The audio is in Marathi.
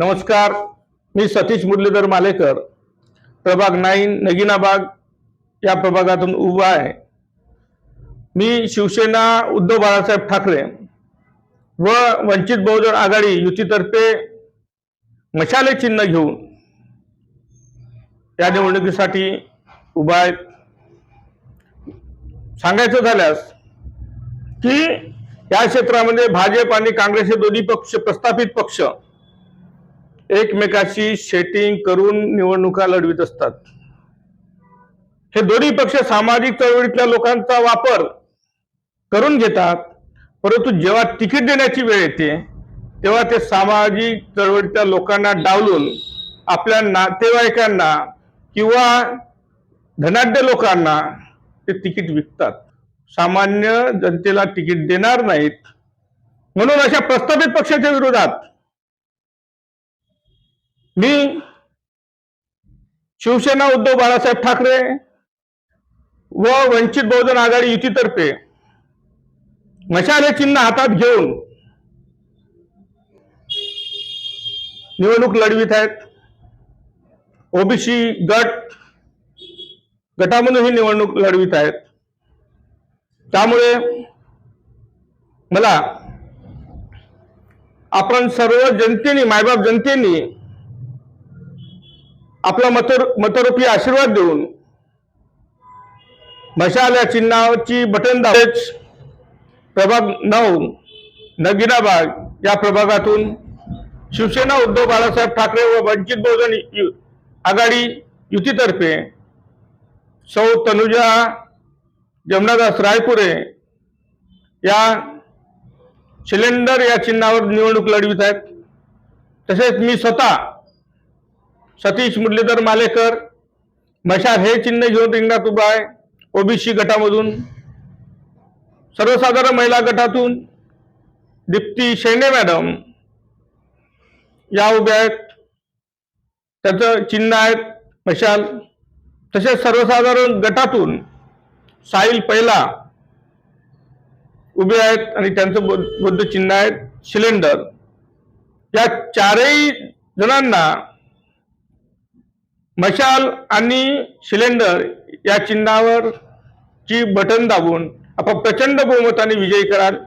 नमस्कार मी सतीश मुरलीधर मालेकर प्रभाग नाईन नगिनाबाग या प्रभागातून उभा आहे. मी शिवसेना उद्धव बाळासाहेब ठाकरे व वंचित बहुजन आघाडी युतीतर्फे मशाले चिन्ह घेऊन या निवडणुकीसाठी उभा आहे सांगायचं झाल्यास की या क्षेत्रामध्ये भाजप आणि काँग्रेस हे दोन्ही पक्ष प्रस्थापित पक्ष एकमेकाशी शेटिंग करून निवडणुका लढवित असतात. हे दोन्ही पक्ष सामाजिक चळवळीतल्या लोकांचा वापर करून घेतात परंतु जेव्हा तिकीट देण्याची वेळ येते तेव्हा ते सामाजिक चळवळीतल्या लोकांना डावलून आपल्या नातेवाईकांना किंवा धनाढ्य लोकांना ते तिकीट विकतात. सामान्य जनतेला तिकीट देणार नाहीत. म्हणून अशा प्रस्थापित पक्षाच्या विरोधात मी शिवसेना उद्धव बाळासाहेब ठाकरे व वंचित बहुजन आघाडी युतीतर्फे मशाले चिन्ह हातात घेऊन निवडणूक लढवित आहेत. ओबीसी गट गटामधून ही निवडणूक लढवित आहेत. त्यामुळे मला आपण सर्व जनतेने मायबाप जनतेने आपला मत मतरूपी आशीर्वाद देऊन मशाल या चिन्हाची बटन दाबेच प्रभाग नऊ नगिनाबाग या प्रभागातून शिवसेना उद्धव बाळासाहेब ठाकरे व वंचित बहुजन यु- आघाडी युतीतर्फे सौ तनुजा जमनादास रायपुरे या सिलेंडर या चिन्हावर निवडणूक लढवित आहेत. तसेच मी स्वतः सतीश मुरलीधर मालेकर मशाल हे चिन्ह घेऊन रिंगणात उभा आहे ओबीसी गटामधून. सर्वसाधारण महिला गटातून दीप्ती शेंडे मॅडम या उभ्या आहेत. त्याचं चिन्ह आहेत मशाल. तसेच सर्वसाधारण गटातून साहिल पहिला उभे आहेत आणि त्यांचं बुद्ध बुद्ध चिन्ह आहेत. सिलेंडर. या चारही जणांना मशाल आणि सिलेंडर या चिन्हावर ची बटन दाबून आपण प्रचंड बहुमताने विजयी कराल.